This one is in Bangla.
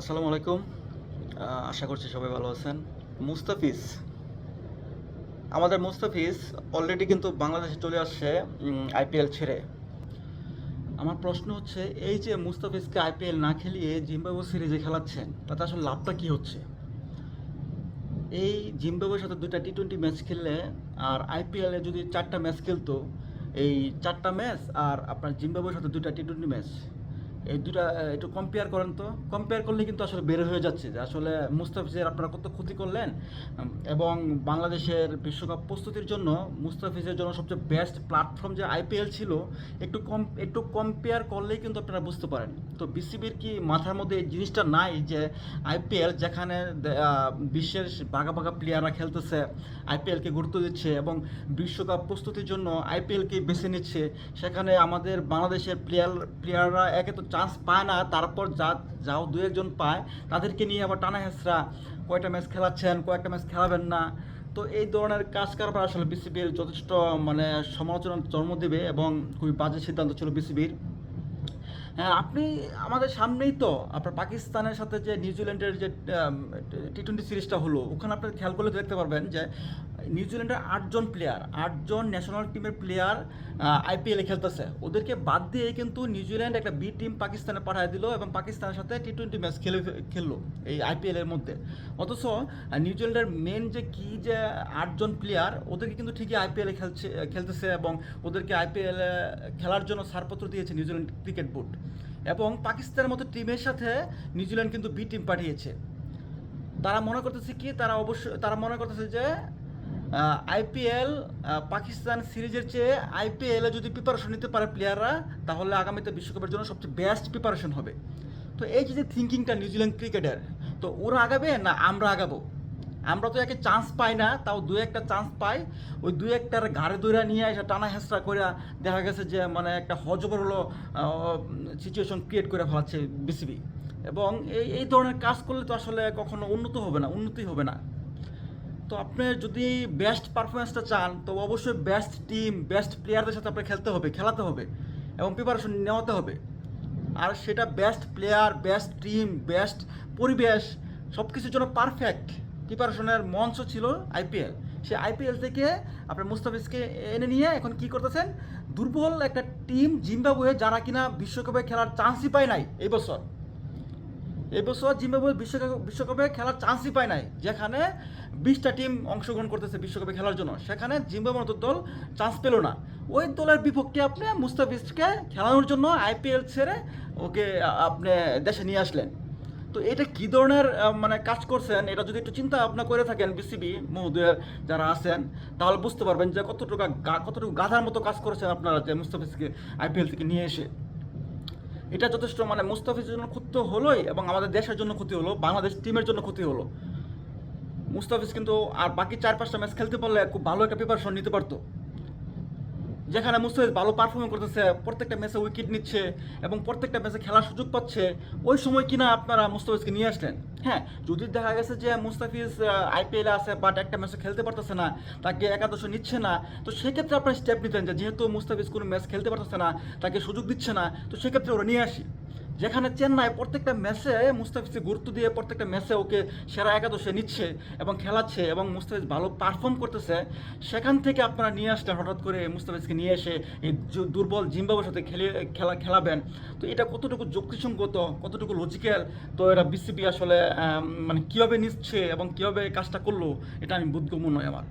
আসসালামু আলাইকুম। আশা করছি সবাই ভালো আছেন। মুস্তাফিজ। আমাদের মুস্তাফিজ অলরেডি কিন্তু বাংলাদেশে চলে আসছে আইপিএল ছেড়ে। আমার প্রশ্ন হচ্ছে, এই যে মুস্তাফিজকে আইপিএল না খেলিয়ে জিম্বাবু সিরিজে খেলাচ্ছেন, তাতে আসলে লাভটা কি হচ্ছে? এই জিম্বাবুয়ের সাথে দুইটা টি টোয়েন্টি ম্যাচ খেললে আর আইপিএলে যদি চারটা ম্যাচ খেলতো, এই চারটা ম্যাচ আর আপনার জিম্বাবুয়ের সাথে দুইটা টি টোয়েন্টি ম্যাচ এই দুটা একটু কম্পেয়ার করেন তো। কম্পেয়ার করলে কিন্তু আসলে বের হয়ে যাচ্ছে যে আসলে মুস্তাফিজের আপনারা কত ক্ষতি করলেন এবং বাংলাদেশের বিশ্বকাপ প্রস্তুতির জন্য মুস্তাফিজের জন্য সবচেয়ে বেস্ট প্ল্যাটফর্ম যে আইপিএল ছিল, একটু কম, একটু কম্পেয়ার করলেই কিন্তু আপনারা বুঝতে পারেন। তো বিসিবির কি মাথার মধ্যে এই জিনিসটা নাই যে আইপিএল যেখানে বিশ্বের বাঘা বাঘা প্লেয়াররা খেলতেছে আইপিএলকে গুরুত্ব দিচ্ছে এবং বিশ্বকাপ প্রস্তুতির জন্য আইপিএলকে বেছে নিচ্ছে, সেখানে আমাদের বাংলাদেশের প্লেয়ার প্লেয়াররা একে তো চান্স পায় না, তারপর যা, যাও দু একজন পায়, তাদেরকে নিয়ে আবার টানা হেসরা কয়েকটা ম্যাচ খেলাচ্ছেন, কয়েকটা ম্যাচ খেলাবেন না। তো এই ধরনের কাজ কারবার আসলে বিসিবির যথেষ্ট মানে সমালোচনার জন্ম দেবে এবং খুবই বাজে সিদ্ধান্ত ছিল বিসিবির হ্যাঁ আপনি আমাদের সামনেই তো আপনার পাকিস্তানের সাথে যে নিউজিল্যান্ডের যে টি টোয়েন্টি সিরিজটা হলো, ওখানে আপনি খেয়াল করলে দেখতে পারবেন যে নিউজিল্যান্ডের আটজন প্লেয়ার আটজন ন্যাশনাল টিমের প্লেয়ার আইপিএলে খেলতেছে। ওদেরকে বাদ দিয়ে কিন্তু নিউজিল্যান্ড একটা বি টিম পাকিস্তানে পাঠিয়ে দিল এবং পাকিস্তানের সাথে টি টোয়েন্টি ম্যাচ খেলে, খেললো এই আইপিএলের মধ্যে। অথচ নিউজিল্যান্ডের মেন যে কি যে আটজন প্লেয়ার ওদেরকে কিন্তু ঠিকই আইপিএলে খেলছে, খেলতেছে এবং ওদেরকে আইপিএলে খেলার জন্য ছাড়পত্র দিয়েছে নিউজিল্যান্ড ক্রিকেট বোর্ড এবং পাকিস্তানের মতো টিমের সাথে নিউজিল্যান্ড কিন্তু বি টিম পাঠিয়েছে। তারা মনে করতেছে কি? তারা অবশ্যই তারা মনে করতেছে যে আইপিএল পাকিস্তান সিরিজের চেয়ে আইপিএলে যদি প্রিপারেশন নিতে পারে প্লেয়াররা তাহলে আগামীতে বিশ্বকাপের জন্য সবচেয়ে বেস্ট প্রিপারেশন হবে। তো এই যে থিঙ্কিংটা নিউজিল্যান্ড ক্রিকেটের তো ওরা আগাবে না আমরা আগাবো? আমরা তো একে চান্স পাই না, তাও দু একটা চান্স পাই। ওই দু একটার ঘাড়ে দৈরা নিয়ে এসে টানা হেঁচড়া করে দেখা গেছে যে মানে একটা হজবর হলো সিচুয়েশন ক্রিয়েট করে ফেলাচ্ছে বিসিবি এবং এই এই ধরনের কাজ করলে তো আসলে কখনো উন্নত হবে না, উন্নতি হবে না। তো আপনি যদি বেস্ট পারফরমেন্সটা চান, তো অবশ্যই বেস্ট টিম বেস্ট প্লেয়ারদের সাথে আপনার খেলতে হবে, খেলাতে হবে, এবং প্রিপারেশন নেওয়াতে হবে। আর সেটা best player best team best পরিবেশ সব কিছুর জন্য পারফেক্ট প্রিপারেশনের মঞ্চ ছিল আইপিএল। সে আইপিএল থেকে আপনার মুস্তাফিজকে এনে নিয়ে এখন কি করতেছেন? দুর্বল একটা টিম জিম্বাবুয়ে যারা কিনা বিশ্বকাপে খেলার চান্সই পায় নাই এই বছর। এবছর জিম্বাবুয়ে বিশ্বকাপ বিশ্বকাপে খেলার চান্সই পায় নাই, যেখানে বিশটা টিম অংশগ্রহণ করতেছে বিশ্বকাপে খেলার জন্য। সেখানে জিম্বাবুয়ের মতো দল চান্স পেল না। ওই দলের বিপক্ষে আপনি মুস্তাফিজকে খেলানোর জন্য আইপিএল ছেড়ে ওকে আপনি দেশে নিয়ে আসলেন। তো এটা কী ধরনের মানে কাজ করছেন? এটা যদি একটু চিন্তা ভাবনা করে থাকেন বিসিবি মহোদয়ের যারা আছেন, তাহলে বুঝতে পারবেন যে কতটুকু কতটুকু গাধার মতো কাজ করেছেন আপনারা যে মুস্তাফিজকে আইপিএল থেকে নিয়ে এসে। এটা যথেষ্ট মানে মুস্তাফিজের জন্য ক্ষতি হলোই এবং আমাদের দেশের জন্য ক্ষতি হলো, বাংলাদেশ টিমের জন্য ক্ষতি হলো। মুস্তাফিজ কিন্তু আর বাকি চার পাঁচটা ম্যাচ খেলতে পারলে খুব ভালো একটা প্রিপারেশন নিতে পারতো। যেখানে মুস্তাফিজ ভালো পারফর্ম করতেছে, প্রত্যেকটা ম্যাচে উইকেট নিচ্ছে এবং প্রত্যেকটা ম্যাচে খেলার সুযোগ পাচ্ছে, ওই সময় কিনা আপনারা মুস্তাফিজকে নিয়ে আসলেন। হ্যাঁ যদি দেখা গেছে যে মুস্তাফিজ আইপিএলে আছে বাট একটা ম্যাচে খেলতে পারতেছে না, তাকে একাদশে নিচ্ছে না, তো সেক্ষেত্রে আপনারা স্টেপ নিতেন যেহেতু মুস্তাফিজ কোনো ম্যাচ খেলতে পারতেছে না, তাকে সুযোগ দিচ্ছে না, তো সেক্ষেত্রে ওরা নিয়ে আসি। যেখানে চেন্নাই প্রত্যেকটা ম্যাচে মুস্তাফিজকে গুরুত্ব দিয়ে প্রত্যেকটা ম্যাচে ওকে সেরা একাদশে নিচ্ছে এবং খেলাচ্ছে এবং মুস্তাফিজ ভালো পারফর্ম করতেছে, সেখান থেকে আপনারা নিয়ে আসলেন, হঠাৎ করে মুস্তাফিজকে নিয়ে এসে এই দুর্বল জিম্বাবুয়ের সাথে খেলে, খেলা, খেলাবেন। তো এটা কতটুকু যুক্তিসঙ্গত, কতটুকু লজিক্যাল তো এটা বিসিবি আসলে মানে কীভাবে নিচ্ছে এবং কীভাবে কাজটা করল, এটা আমি বোধগম্য নয় আমার।